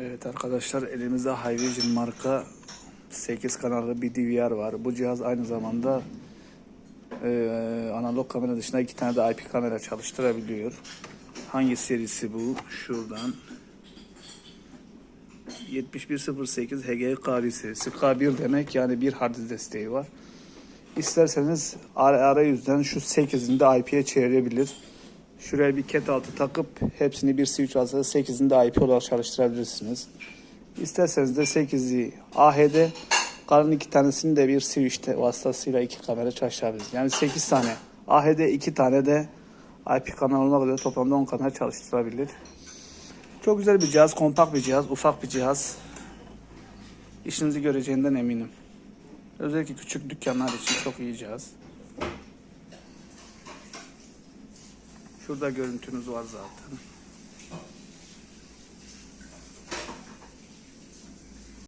Evet arkadaşlar elimizde Haivision marka 8 kanallı bir DVR var. Bu cihaz aynı zamanda e, analog kamera dışında iki tane de IP kamera çalıştırabiliyor. Hangi serisi bu? Şuradan 7108 HG K1 serisi. K1 demek yani bir hard desteği var. İsterseniz ara, arayüzden şu 8'ini de IP'ye çevirebilir. Şuraya bir ket altı takıp hepsini bir switch alsa 8'ini de IP olarak çalıştırabilirsiniz. İsterseniz de 8'i AH'de kalan iki tanesini de bir switch vasıtasıyla iki kamera çalıştırabilirsiniz. Yani 8 tane AH'de 2 tane de IP kanal olmak üzere toplamda 10 kanal çalıştırabilir. Çok güzel bir cihaz, kompakt bir cihaz, ufak bir cihaz. İşinizi göreceğinden eminim. Özellikle küçük dükkanlar için çok iyi cihaz. Şurada görüntünüz var zaten.